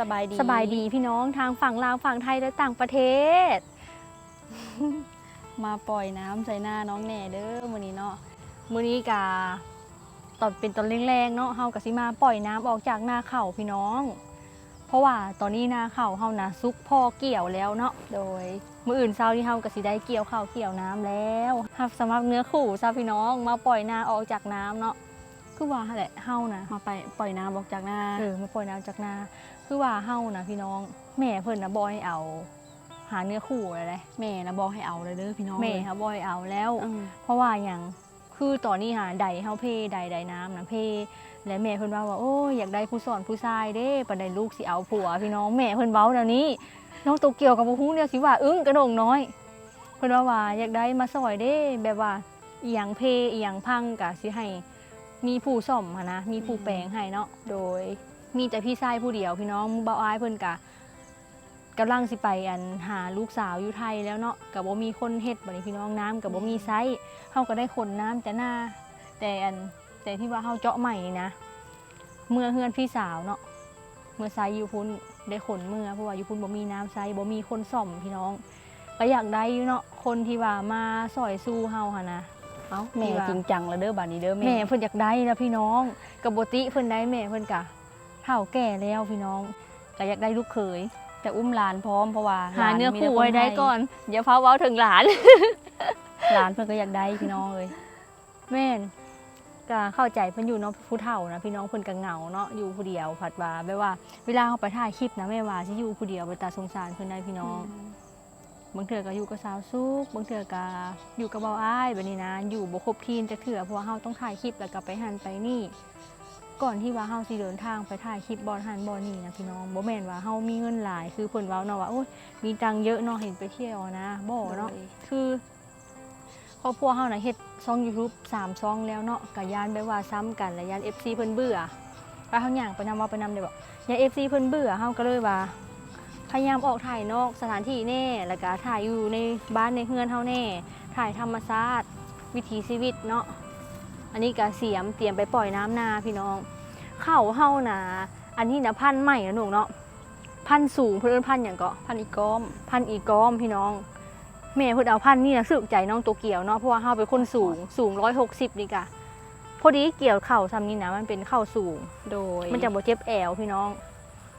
สบายดี สบายดีพี่น้องทางฝั่งลาวฝั่งไทยและต่างประเทศ มาปล่อยน้ำใส่หน้าน้องแหน่เด้อมื้อนี้เนาะมื้อนี้กาตอนเป็นตอนแรงๆเนาะเฮากะสิมาปล่อยน้ำออกจากนาเข่าพี่น้อง เพราะว่าตอนนี้นาเข่าเฮานะซุกพ่อเกี่ยวแล้วเนาะโดยมื้ออื่นเช้านี้เฮากะสิได้เกี่ยวข้าวเกี่ยวน้ำแล้วครับสำหรับเนื้อคู่ซาพี่น้องมาปล่อยนาออกจากน้ำเนาะ คือว่าหั่นแหละเฮานะมาไปปล่อยน้ำออกจากหน้าเออมาปล่อยน้ำจากนา คือว่าเฮานะพี่น้อง แม่เพิ่นนะบอยเอา หาเนื้อคู่อะไรแม่นะบอกให้เอาเลยเด้อพี่น้องแม่ค่ะบอยเอาแล้วอืมเพราะว่าอย่างคือตอนนี้หาใดเฮาเพใดใดน้ำนะเพและแม่เพิ่นว่าว่าโอ้ยอยากได้ผู้สอนผู้ชายเด้ปานใดลูกสิเอาผัว พี่น้องแม่เพิ่นเว้าเดี๋ยวนี้ น้องโตเกียวกับบ่ฮู้เนี่ยสิว่าอึ้งกระโดงน้อย เพิ่นว่าว่าอยากได้มาซอยเด้ แบบว่าอีหยังเพอีหยังพังก็สิให้มีผู้ซ่อมหั้นนะมีผู้แปลงให้เนาะ โดย มีแต่พี่ชายผู้เดียวพี่น้องเบาอายเพิ่นกะกำลังสิไปอันหาลูกสาวอยู่ไทยแล้วเนาะกับบ่มีคนเฮ็ดบัดนี้พี่น้องน้ำกับบ่มีไซส์เฮาก็ได้ขนน้ำแต่หน้าแต่อันแต่ที่ว่าเฮาเจาะใหม่นี่นะ เมื่อเฮือนพี่สาวเนาะเมื่อไซส์อยู่พุ่นได้ขนเมื่อเพราะว่าอยู่พุ่นบ่มีน้ำไซส์บ่มีคนซ่อมพี่น้องก็อยากได้อยู่เนาะคนที่ว่ามาซอยสู้เฮาหั่นนะเอ้าแม่ที่ว่า จริงจังแล้วเด้อบัดนี้เด้อแม่ แม่เพิ่นอยากได้แล้วพี่น้องกับบ่ติเพิ่นได้แม่เพิ่นกะ เฒ่าแก่แล้วพี่น้องก็อยากได้ลูกเขยจะอุ้มหลานพร้อมเพราะว่าหาเนื้อมีคู่แต่ไว้ได้ให้ก่อนอย่าพาเว้าถึงหลาน หลานเพิ่นก็อยากได้พี่น้องเลยแม่นก็เข้าใจเพิ่นอยู่เนาะผู้เฒ่านะพี่น้องเพิ่นก็เหงาเนาะอยู่ผู้เดียวผัดว่าแบบว่าเวลาเขาไปถ่ายคลิปนะแม่ว่าสิอยู่ผู้เดียวไปตาสงสารเพิ่นได้พี่น้องบางเทื่อก็อยู่กับสาวซุกบางเทื่อก็อยู่กับเบาอ้ายแบบนี้นะ อยู่บ่ครบทีมจักเทื่อเพราะว่าเฮาต้องถ่ายคลิปแล้วก็ไปหันไปนี่ ก่อนที่ว่าเฮาสิเดินทางไปถ่ายคลิปบอลหันบอลนี่นะพี่น้องบ่แม่นว่าเฮามีเงินหลาย คือเพิ่นเว้าเนาะว่าโอ้ยมีตังค์เยอะเนาะเห็นไปเที่ยวนะบ่เนาะโดยคือครอบครัวเฮาน่ะเฮ็ดช่อง YouTube 3ช่องแล้วเนาะก็ย่านไปว่าซ้ำกันและย่าน FC เพิ่นเบื่อไปเฮาย่างไปนำว่าไปนำได้บ่ย่าน FC เพิ่นเบื่อเฮาก็เลยว่าพยายามออกถ่ายนอกสถานที่แน่ แล้วก็ถ่ายอยู่ในบ้านในเฮือนเฮาแน่ ถ่ายธรรมชาติวิถีชีวิตเนาะ อันนี้ก็เสียมเตรียมไปปล่อยน้ำนาพี่น้อง เข้าเฮานะอันนี้นะพันธุ์ใหม่นะหนูเนาะพันธุ์สูงเพื่อนพันธุ์อย่างก็พันอีกก้อม พันธุ์อีกอมพี่น้องแม่เพิ่นเอาพันธุ์นี่นะสึกใจน้องตัวเกี่ยวเนาะเพราะว่าเฮาเป็นคนสูงสูงร้อยหกสิบนี่กะพอดีเกี่ยวเข่าซ้ำนี่นะมันเป็นเข่าสูง โดย มันจะบ่เจ็บแอวพี่น้อง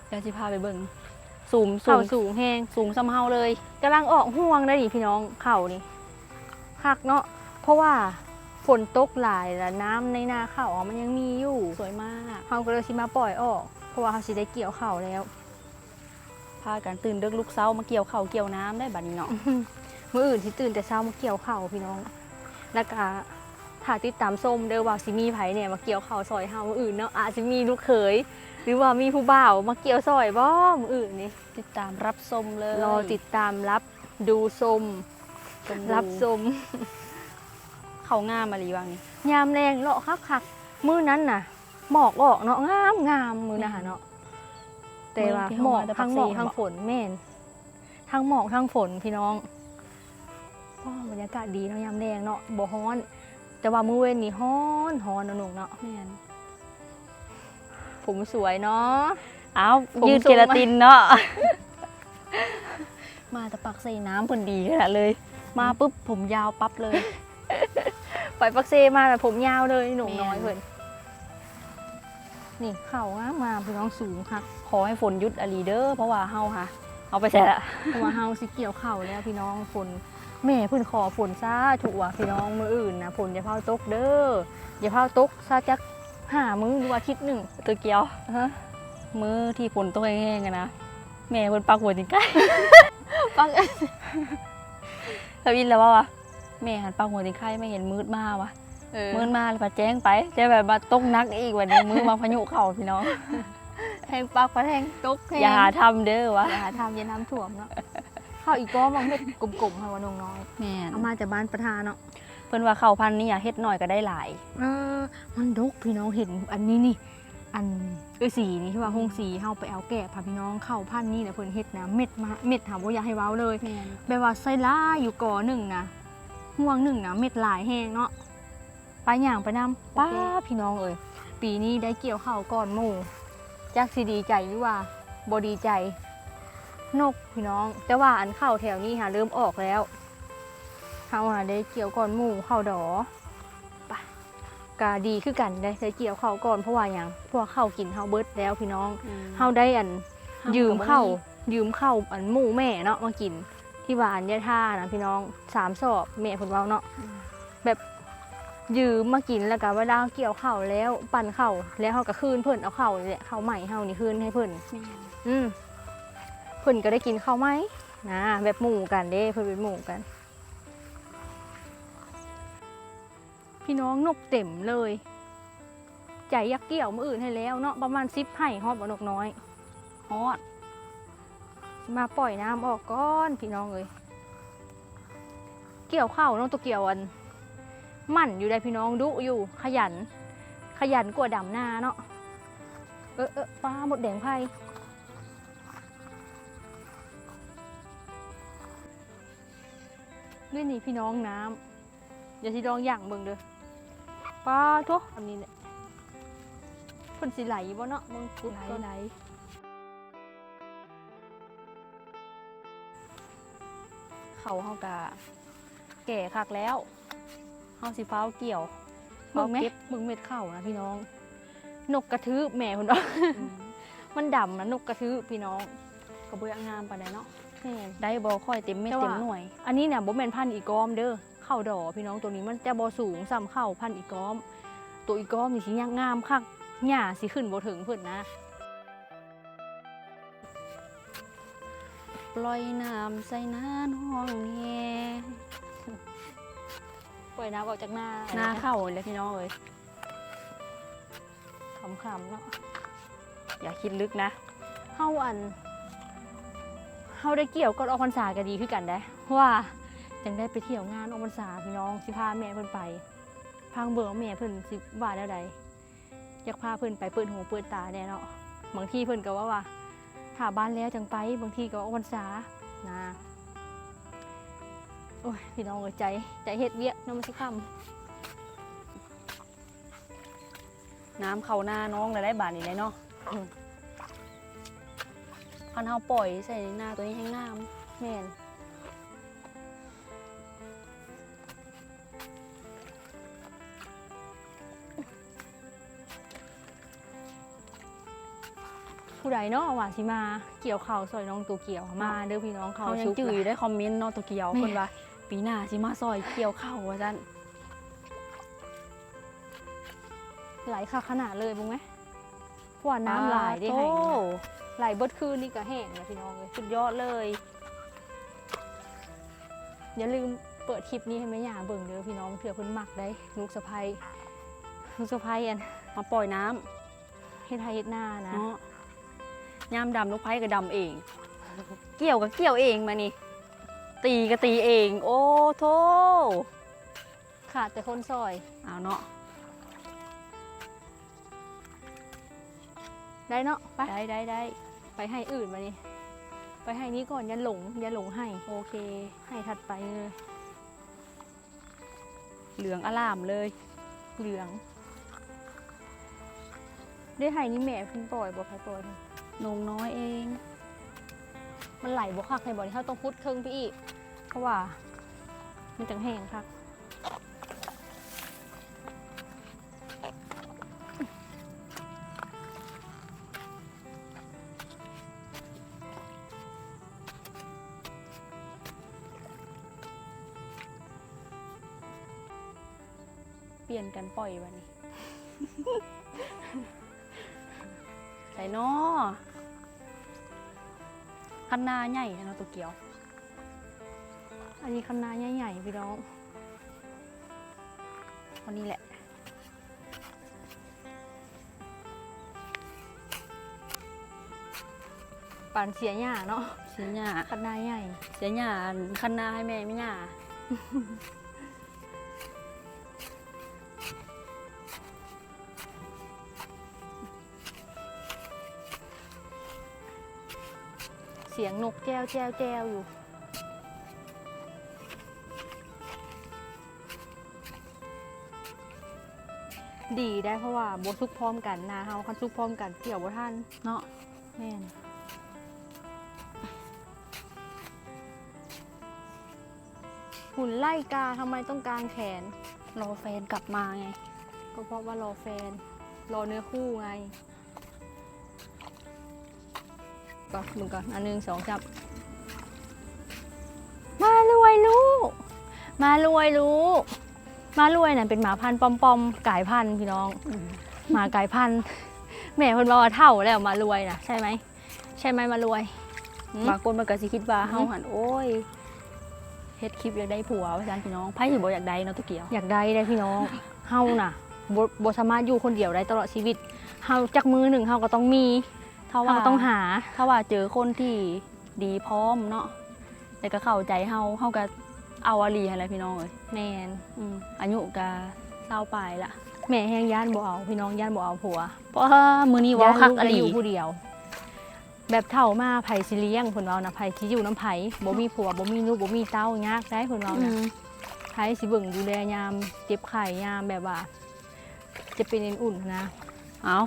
เดี๋ยวสิพาไปเบิ่งสูงสูเข่างสูงแฮงสูงซ้ำเฮาเลยกำลังออกห่วงได้ดิพี่น้องเข่านี่คักเนาะเพราะว่า ฝนตกหลายแล้วน้ำในนาเข่ามันยังมีอยู่สวยมากเฮาก็เลยสิมาปล่อยออก เพราะว่าเฮาสิได้เกี่ยวเข่าแล้ว พากันตื่นเดึกลูกเช้ามาเกี่ยวข้าวเกี่ยวน้ำได้บัดนี้เนาะ มื่ออื่นที่ตื่นแต่เช้ามาเกี่ยวข้าวพี่น้อง แล้วก็ถ้าติดตามส้มเด้อว่าสิมีไผเนี่ยมาเกี่ยวข้าวซอยเฮามื่ออื่นเนาะอาจจะมีลูกเขยหรือว่ามีผู้บ่าวมาเกี่ยวซอยบ่มื่ออื่นนี่ ติดตามรับชมเลยรอติดตามรับดูส้มชมรับส้ม เขางามมาลีวังนี่ยามแรงเลาะคักๆมื้อนั้นน่ะหมอกออกเนาะงามงามมื้อน่ะเนาะแต่ว่าหมอกทั้งหมอกทั้งฝนแม่นทั้งหมอกทั้งฝนพี่น้องก็บรรยากาศดีเนาะยามแดงเนาะบ่ฮ้อน แต่ว่ามื้อเว้นนี่ฮ้อนฮ้อนเนาะหนุ่มเนาะแม่นผมสวยเนาะอ้าวผมยืดสูงเกลาตินเนาะมาแต่ปักใส่น้ำพอดีขนาดเลย มาปุ๊บผมยาวปั๊บเลย ไปปักเซมาแต่ผมยาวเลยหนุ่มแม่นน้อยเพิ่นนี่เข่างามมาพี่น้องสูงค่ะขอให้ฝนหยุดอลีเดอร์เพราะว่าเฮาค่ะ เอาไปใส่ละเพราะว่าเฮาสิเกี่ยวเข่าวแล้วพี่น้องฝนแม่เพิ่นขอฝนซาถูกว่าพี่น้องมืออื่นนะฝนอย่าเผาตกเด้ออย่าเผาตกซาจักหามื้อหรือว่าอาทิตย์หนึ่งตัวเกียวฮะมือที่ฝนตกแห้งๆอะนะแม่เพิ่นปักหัวจิงใกล้ปังแล้วอินแล้วว่าวะ แม่หันปักหัวจิงไข่ไม่เห็นมืดมาวะเออมืดมาเลยพาแจ้งไปแจ้งแบบมาตกนักอีกวันนี้มือมาพายุเข่าพี่น้อง แทงปากปลาแทงตกแทงอย่าหาทำเด้อวะอย่าหาทำอย่าน้ำท่วมเนาะข้าวอีกก้อมองเม็ดกลมๆค่ะว่าน้องน้อยแม่เอามาจากบ้านประธานเนาะเพิ่นว่าเข่าพันธุ์นี่อย่าเฮ็ดหน่อยก็ได้หลาย เออมันดกพี่น้องเห็นอันนี้นี่ อันเออสีนี่ที่ว่าหงสีเฮาไปเอาแกะพาพี่น้องเข้าพันธุ์นี่แหละเพิ่นเฮ็ดนะเม็ดมาเม็ดถามว่าอยากให้เว้าเลยแม่น แบบว่าไส้ล่าอยู่ก่อหนึ่งนะ ห่วงหนึ่งนะเม็ดหลายแห้งเนาะไปอย่างไปนำป้าพี่น้องเอ้ยปีนี้ได้เกี่ยวข้าวก่อนหมู่จักสิดีใจหรือว่าบดีใจ นกพี่น้อง แต่ว่าอันเข้าแถวนี้ค่ะเริ่มออกแล้วเขาหาได้เกี่ยวก่อนหมู่เข้าดอไปกาดีคือกันได้ได้เกี่ยวเข้าก่อนเพราะว่าอย่างพวกเข้ากินเฮาเบิดแล้วพี่น้องเฮาได้อันเฮายืมก็บ่เข้ามียืมเข้าอันหมู่แม่เนาะมากิน ที่ว่าอันยะท่านะพี่น้องสามสอบแม่ผลเว้าเนาะแบบยืมมากินแล้วก็เวลาเกี่ยวเข้าวแล้วปั่นเข้าวแล้วเฮาก็คืนเพิ่นเอาเข้าวนี่แหละเข้าวใหม่เฮานี่คืนให้เพิ่นแม่นอืมเพิ่นก็ได้กินข้าวไหมนะแบบหมู่กันเด้เพิ่นเป็นหมู่กัน พี่น้องนกเต็มเลยใจยักเกี่ยวมืออื่นให้แล้วเนาะประมาณซิปไห่ฮอดบ่นกน้อยฮอด มาปล่อยน้ำออกก้อนพี่น้องเอ้ยเกี่ยวข้าวน้องตัวเกี่ยวอัน มั่นอยู่ได้พี่น้องดุอยู่ขยัน ขยันกว่าดำนาเนาะเออเออฟ้าหมดแดงไพ่นี่นี่พี่น้องน้ำอย่าที่ลองอย่างเบิ่งเด้อป้าทุกอันนี้เนี่ยพ่นสิไหลบ่เนาะมึงกุดไหลไหล เขาเฮากะแก่คักแล้วเฮาสิฟ้าวเกี่ยวมึงไหมเก็บมึงเม็ดข้านะพี่น้อง นกกระทืบแม่คุณน้องมันดำนะนกกระทืบพี่น้องกระเบื้องงามปานใดเนาะได้บ่ค่อยเต็มเม็ดเต็มหน่วย อันนี้เนี่ยบ่แม่นพันธ์อีกอมเด้อเข้าดอพี่น้องตัวนี้มันจะบ่สูงซ้ำเข้าพันธ์อีกอม ตัวอีกอมนี่สิยางงามคักหญ้าสิขึ้นบ่ถึงเพิ่นนะ ปล่อยน้ำใส่น้านห้องแฮปล่อยน้ำออกจากหน้าหน้าเข้าเลยพี่น้องเอ้ยขำๆเนาะอย่าคิดลึกนะเฮาอันเฮาได้เกี่ยวก็ออกพรรษาก็ดีคือกันได้เพราะว่าจังได้ไปเที่ยวงานออกพรรษาพี่น้องสิพาแม่เพิ่นไปพังเบิ่งว่าแม่เพิ่นสิว่าแล้วใดอยากพาเพิ่นไปเปิดหูเปิดตาแน่เนาะบางทีเพิ่นก็ว่าว่า ถ้าบ้านแล้วจังไป บางทีก็ออกพรรษานะโอ้ยพี่น้องเอ้ยใจใจเฮ็ดเวียกน้ำมันสิค่น้ำเข้าหน้าน้องเลยได้บาทนี่เลยเนาะคันเฮาปล่อยใส่หน้าตัวนี้แห้งงามำแม่น ผู้ใดเนาะว่าสิมาเกี่ยวข้าวซอยน้องตัวเกี่ยวมาเด้อพี่น้องเขาเขายังสุกจื้อละอยู่ได้คอมเมนต์เนาะตัวเกียวแม่เพิ่นว่าปีหน้าสิมาซอยเกี่ยวข้าวว่าซั่นไหลค่ะขนาดเลยบุ้งไหมเพราะว่าน้ำไหลายได้โอ้ให้ไหลเบิดคืนนี่ก็แห้งนะพี่น้องเลยสุดยอดเลย อย่าลืมเปิดคลิปนี้ให้แม่ย่าเบิ่งเด้อพี่น้องเผื่อเพิ่นมักได้ลูกสะใภ้ลูกสะใภ้อันมาปล่อยน้ำเฮ็ดไทยเฮ็ดหน้านะเนาะ ยามดำลูกไผ่ก็ดำเอง เกี่ยวก็เกี่ยวเองมานี่ ตีก็ตีเอง โอ้โธ่ขาดแต่คนซอยเอาเนาะได้เนาะไปได้ได้ได้ไปให้อื่นมานี่ไปให้นี้ก่อนอย่าหลงอย่าหลงให้ โอเค ให้ถัดไปเลยเหลืองอลามเลย เหลือง ได้ให้นี่แม่เพิ่นปล่อยบ่ใครปล่อย นงน้อยเอง มันไหลบ่คักให้บ่อนี่เฮาต้องพุดเครื่องไปอีก เพราะว่า มันจังแห้งคักเปลี่ยนกันปล่อยวันนี้ ใส่นาะ คันนาใหญ่เนาะตัวเกียว อันนี้คณะใหญ่ๆพี่น้องวันนี้แหละปานเสียหญ้าเนาะเสียหญ้าคณะใหญ่ เสียหญ้าคันนาให้แม่ไม่หญ้า เสียงนกแจ้วแจ้วแจ้วอยู่ ดีได้เพราะว่าบซุกพร้อมกันนาเฮาคันซุกพร้อมกันเกี่ยวบ่ท่านเนาะแม่นหุ่นไล่กาทำไมต้องการแขน รอแฟนกลับมาไง ก็เพราะว่ารอแฟน รอเนื้อคู่ไง ก็มึงก่อนอันหนึ่งสองจับ มารวยลูก มารวยลูก มารวยน่ะเป็นหมาพันธุ์ปอมๆกายพันธุ์พี่น้อง หมากายพันธุ์แม่เพิ่นบอกว่าเท่าแล้วมารวยนะใช่ไหม ใช่ไหมมารวยหืมบางคนมันก็สิคิดว่าอืมเฮาหันโอ้ยเฮ็ดคลิปอยากได้ผัวว่าซั่นพี่น้องไผสิบ่อยากได้เนาะตุเกียว อยากได้ได้พี่น้อง เฮาน่ะบ่บ่สามารถอยู่คนเดียวได้ตลอดชีวิต เฮาจักมือหนึ่งเฮาก็ต้องมี ถ้าเฮาว่าก็ต้องหา ถ้าว่าเจอคนที่ดีพร้อมเนาะแต่ก็เข้าใจเฮาเฮาก็เอาอาลีอะไรพี่น้องเอ้ยแมนอืมอายุก็เศร้าปลายละแม่แห้งย่านบ่เอาพี่น้องย่านบ่เอาผัว เพราะว่ามื้อนี้เว้าคักลูอาได้ลีอยู่ผู้เดียว แบบเฒ่ามาไผสิเลี้ยงเพิ่นเว้านะไผสิอยู่น้ำไผบ่มีผัวบ่มีลูกบ่มีเต้ายากได้เพิ่นเว้าอืนะมไผสิเบิ่งดูแลยามเจ็บไข้ยามแบบว่า จะเป็นเอ็นอุ่นนะ เอา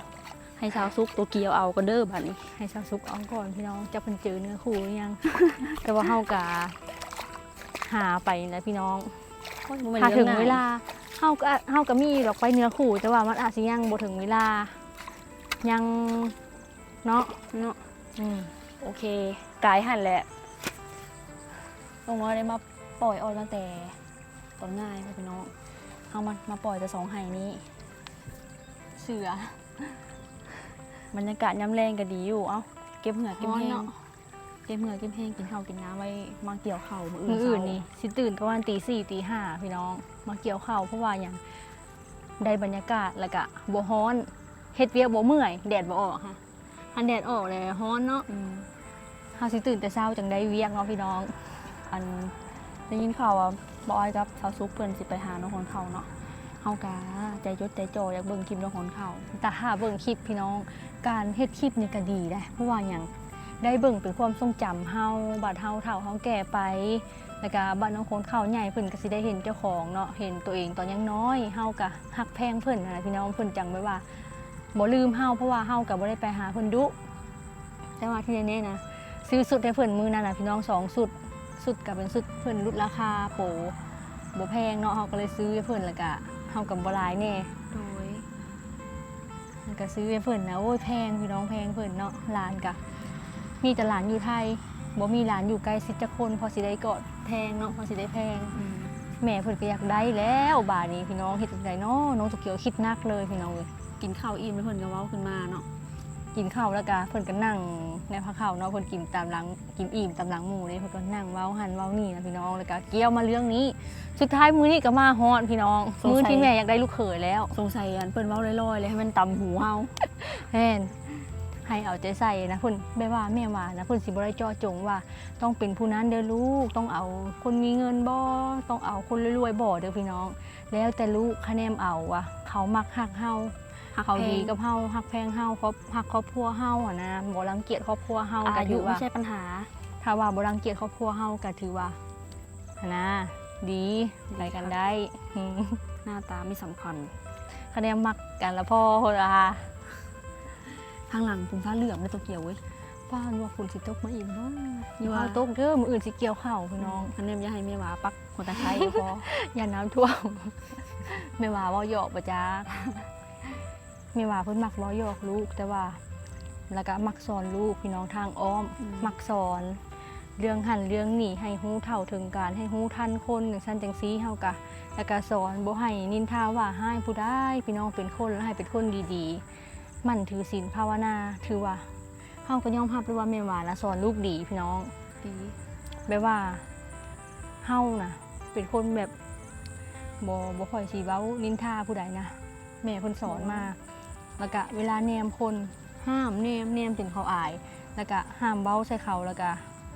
ให้ชาวซุกตัวเกียวเอากันเด้อบัดนี้ให้สาวสุกเอาก่อนพี่น้องจะเพิ่นเจอเนื้อคู่หรือยัง แต่ว่าเฮากะหาไปนะพี่น้องโอ้ยบ่แม่นถ้าถึงรื่องง่ยเวลาเฮาก็เฮาก็มีดอกไปเนื้อคู่ แต่ว่ามันอาจสิยังบ่ถึงเวลา ยังเนาะเนาะอืมโอเคกายหันแหละลงมาได้มาปล่อยออกตั้งแต่ตอนง่ายค่ะพี่น้องเอามามาปล่อยแต่สองไห่นี้ เสือ บรรยากาศย้ำแรงก็ดีอยู่ เอ้าเก็บเหงื่อเก็บฮ้อนแห้งเนาะเก็บเหงื่อเก็บแห้งกินข้าวกินน้ำไว้มาเกี่ยวเข่าวมือมื้อื่อนอื่นเช้านี่สิตื่นประมาณตีสี่ตีห้าพี่น้อง มาเกี่ยวข้าวเพราะว่าอย่างได้บรรยากาศแล้วก็บ่ฮ้อนเฮ็ดเวียกบ่เมื่อยแดดบ่ออกค่ะอันแดดออกเลยฮ้อนเนาะอืมเฮาสิตื่นแต่เช้าจังได้เวียกเนาะพี่น้อง อันได้ยินข่าวว่าบอยกับสาวซุกเพิ่นสิไปหาน้องคนเขาเนาะ เฮากาใจจดใจจ่ออยากเบิ่งคลิปน้องคนเขาแต่ถ้าเบิ่งคลิปพี่น้อง การเฮ็ดคลิปนี่ก็ดีได้เพราะว่าอย่างได้เบิ่งเป็นความทรงจำเฮาบัดเฮาเฒ่าเฮาแก่ไป แล้วก็บัดน้องคนเข้าใหญ่เพิ่นก็สิได้เห็นเจ้าของเนาะเห็นตัวเองตอนยังน้อยเฮาก็ฮักแพงเพิ่นนะพี่น้องเพิ่นจังไว้ว่าบ่ลืมเฮาเพราะว่าเฮาก็บ่ได้ไปหาเพิ่นดุ แต่ว่าที่แน่ๆนะซื้อสุดให้เพิ่นมื้อนั้นน่ะพี่น้องสองสุดสุดก็เป็นสุดเพิ่นลดราคาโปบ่แพงเนาะเฮาก็เลยซื้อให้เพิ่นแล้วก็ เฮาก็บ่หลายแน่โดยแล้วก็ซื้อให้เพิ่นนะโอ้ยแพงพี่น้องแพงเพิ่นเนาะหลานกะมีแต่หลานอยู่ไทยบ่มีหลานอยู่ไกลสิจะคนพอสิได้กอดแพงเนาะพอสิได้แพง อืมแม่เพิ่นก็อยากได้แล้วบาดนี้พี่น้องเฮ็ดจังไดเนาะน้องตุกเกียวคิดหนักเลยพี่น้องเอ้ยกินข้าวอิ่มแล้วเพิ่นก็เว้าขึ้นมาเนาะ กินข้าวแล้วก็เพิ่นก็นั่งในพักข้าวเนาะเพิ่นกินตามหลังกินอิ่มตามหลังหมู่เลยเพิ่นก็นั่งเว้าหันเว้านี่นะพี่น้องแล้วก็เกี่ยวมาเรื่องนี้ สุดท้ายมื้อนี้ก็มาฮอดพี่น้องมื้อที่แม่อยากได้ลูกเขยแล้วสงสัยอันเพิ่นเว้าลอยๆเลยให้มันตำหูเฮาแม่นให้เอาใจใส่นะเพิ่นไม่ว่าแม่ว่านะเพิ่นสิบ่ได้เจาะจงว่า ต้องเป็นผู้นั้นเด้อลูกต้องเอาคนมีเงินบ่ต้องเอาคนรวยๆบ่เด้อพี่น้อง แล้วแต่ลูกคะแนนเอาว่ะเขามักฮักเฮา หักเขาแพดีงกับเฮาฮักแพงเฮาครอบฮักครอบครัวเฮาอะนะบ่รังเกียจครอบครัวเฮาก็อายุถือไม่ว่าใช่ปัญหา ถ้าว่าบ่รังเกียจครอบครัวเฮาก็ถือว่าหั้นนะดีไปกันได้อืมหน้าตาไม่สำคัญคะแนนมักกันละพ่อคนละข้างหลังผมฟ้าเหลืองในตัวเกียวเว้ยป้านว่าฝนสิตกมาอีกเนาะอยู่อยู่ว่าว่าตกเด้อมื้ออื่นสิเกี่ยวข้าวพี่น้องอันนี้อย่าให้แม่ว่าปักหัวตะไคร้ก็พออย่าน้ำท่วมไม่ว่าเว่าหยอกปะจ้า ไม่ว่าเพิ่นมักเว่าหยอกลูก แต่ว่าแล้วก็มักสอนลูกพี่น้องทางอ้อมอืมมักสอน เรื่องหันเรื่องหนีให้ฮู้เท่าถึงการให้ฮู้ทันคนอย่างซั่นจังซี่เฮากะแล้วก็สอนบ่ให้นินทาว่าให้ผู้ได้พี่น้องเป็นคนแล้วให้เป็นคนดีๆ มันถือศีลภาวนาถือว่าเฮาก็ยอมรับเลยว่าแม่ว่านะสอนลูกดีพี่น้องดีแบบว่าเฮานะเป็นคนแบบบ่บ่ค่อยสิเว้านินทาผู้ใดนะแม่เพิ่นสอนมา แล้วก็เวลาแนมคนห้ามแนมแนมถึงเขาอาย แล้วก็ห้ามเว้าใส่เขาแล้วก็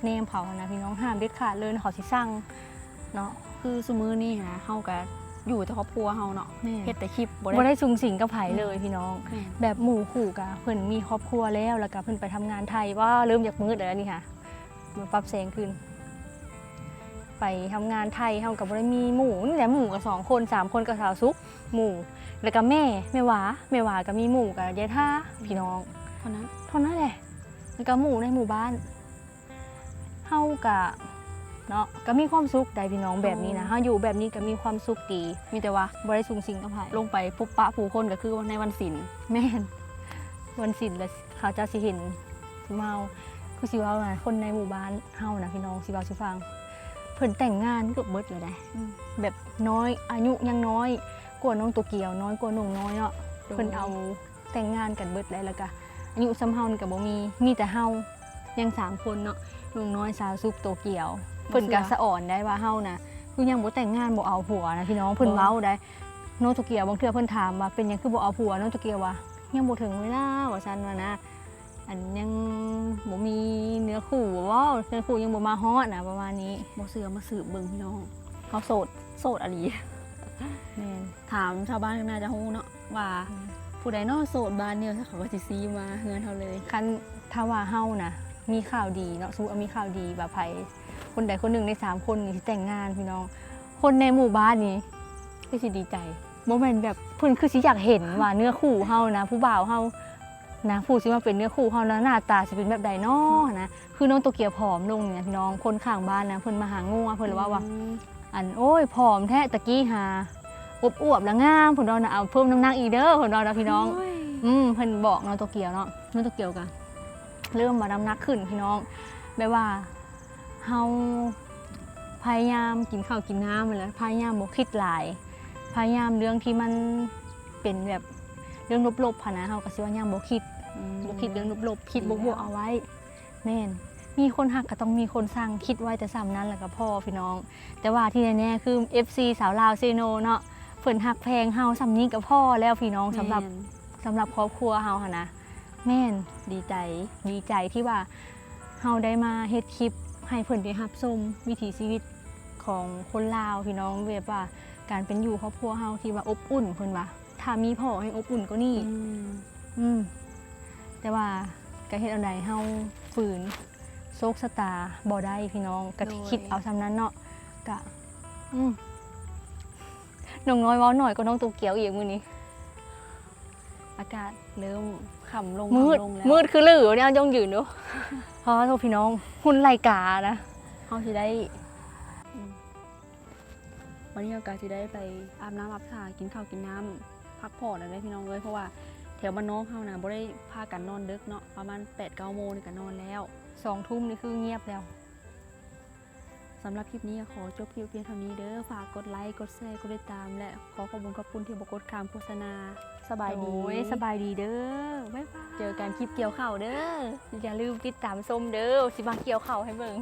แนมเขานะพี่น้องห้ามเด็ดขาดเลยนะเขาสิสั่งเนาะคือสมือนี่นะเฮาก็อยู่แต่ครอบครัวเฮาเนาะแม่เฮ็ดแต่คลิปบ่บ่ได้ได้สูงสิงกับไผเลยพี่น้องแม่แบบหมู่คู่กะเพิ่นมีครอบครัวแล้วแล้วก็เพิ่นไปทำงานไทยว่าเริ่มจากมืดแล้วนี่ค่ะมาปรับแสงขึ้น ไปทำงานไทยเฮากับบ่ได้มีหมู่นี่แหละหมู่กับสองคนสามคนกับสาวซุก หมู่ แล้วก็แม่แม่หวาแม่หวาก็มีหมู่กับยายท่าพี่น้องเพราะนั้นเท่านั้นแหละแล้วก็หมู่ในหมู่บ้านเฮากะเนาะก็มีความสุขได้พี่น้องแบบนี้นะอืมเฮาอยู่แบบนี้ก็มีความสุขดี มีแต่ว่าบ่ได้สูงสิงกับไผลงไปพบปะผู้คนก็คือในวันศิลป์แม่นวันศิลแล้วเขาจะสิเห็นสิเมาคือสิว่าว่าคนในหมู่บ้านเฮานะพี่น้องสิเว้าสิฟัง เพิ่นแต่งงานเกือบเบิดเลยได้แบบน้อยอายุยังน้อยกว่าน้องตัวเกียวน้อยกว่าหนุ่งน้อยเนาะโดยเพิ่นเอาแต่งงานกันเบิดเลยแล้วก็อายุซ้ำเฮานี่ก็บ่มีมีแต่เฮายังสามคนเนาะหนุ่งน้อยสาวซุปโตเกียว เพิ่นก็สะอ่อนได้ว่าเฮานะคือยังบ่แต่งงานบ่เอาผัวนะพี่น้องเพิ่นเว้าได้น้องโตเกียวบางเทื่อเพิ่นถามว่าเป็นหยังคือบ่เอาผัวน้องโตเกียวว่ายังบ่ถึงเวลาว่าซั่นว่านะ อันยังบ่มีเนื้อคู่บ่เนื้อคู่ยังบ่มาฮอดนะประมาณนี้บ่เสือมาสืบเบิ่งพี่น้องเขาโสดโสดอะไรแม่นถามชาวบ้านข้างหน้าจะฮู้เนาะว่าผู้ใดเนอโสดบ้านเนี่ยเขาก็สิซีมาเฮือนเฮาเลยคันถ้าว่าเฮานะมีข่าวดีเนาะสมมุติว่ามีข่าวดีแบบไผคนใดคนหนึ่งในสามคนนี่สิแต่งงานพี่น้อง คนในหมู่บ้านนี้ก็สิดีใจโมเมนต์แบบเพิ่นคือสิอยากเห็นว่าเนื้อคู่เฮานะ ผู้บ่าวเฮา นะผู้สิมาเป็นเนื้อคู่เฮานะหน้าตาสิเป็นแบบใดน้อนะคือน้องโตเกียวผอมลงเนี่ยพี่น้องคนข้างบ้านนะเพิ่นมาหางัวเพิ่นเลยว่าว่าอืมอันโอ้ยผอมแท้ตะกี้หาอบอวบๆแล้วงามเพิ่นว่านะเอาเพิ่มน้ำหนักอีกเด้อเพิ่นว่านะพี่น้องโยอืมเพิ่นบอกเนาะโตเกียวเนาะเนาะโตเกียวกันเริ่มมาดำนักขึ้นพี่น้องแบบว่าเฮาพยายามกินข้าวกินน้ำไปแหล้วพยายามบ่คิดหลาย พยายามเรื่องที่มันเป็นแบบ เรื่องลบๆพะนะเฮาก็สิว่ายังบ่คิดอืมบ่คิดเรื่องลบๆคิดดีบแล้ววกๆเอาไว้ แม่นมีคนหักก็ต้องมีคนสร้างคิดไว้แต่ซ้ำนั้นแหละก็พ่อพี่น้อง แต่ว่าที่แน่ๆคือ FC สาวลาวเซโนเนาะเพิ่นหักแพงเฮาซ้ำนี้ก็พ่อแล้วพี่น้องสำหรับแม่นสำหรับครอบครัวเฮาค่ะนะแม่นดีใจดีใจที่ว่าเฮาได้มาเฮ็ดคลิป ให้เพิ่นได้รับชมวิถีชีวิตของคนลาวพี่น้องแบบว่าการเป็นอยู่ครอบครัวเฮาที่ว่าอบอุ่นเพิ่นว่า ถ้ามีพ่อให้อบอุ่นก็นี่อืมอืมแต่ว่าก็เฮ็ดเอาใดเฮาฝืนโชคชะตาบ่ได้พี่น้องก็คิดเอาซำนั้นเนาะก็อืมน้องน้อยเว้าหน่อยก็น้องตัวเกียวอีกมื้อนี้ อากาศเริ่มขำลงมืดขำลงแล้วมืดคือลือเนี่ยยองยืนดูเพราะว่าโทษพี่น้อง หุ่นไหลกานะเฮาสิได้อืมวันนี้เราก็สิได้ไปอาบน้ำอาบท่ากินข้าวกินน้ำ พักผ่อนอะไรพี่น้องเลยเพราะว่าแถวบ้านน้องเฮานะบ่ได้พากันนอนดึกเนาะประมาณ8-9โมงนี่ก็นอนแล้วสองทุ่มนี่คือเงียบแล้วสำหรับคลิปนี้ขอจบคลิปเพียงเท่านี้เด้อฝากกดไลค์กดแชร์กดติดตาม และขอขอบคุณขอบคุณที่บกดคำโฆษณาสบายดีโอ้ยสบายดีเด้อบ๊ายบายเจอกันคลิปเกี่ยวข่าวเด้ออย่าลืมติดตามส้มเด้อสิมาเกี่ยวเข่าวให้เบิ่ง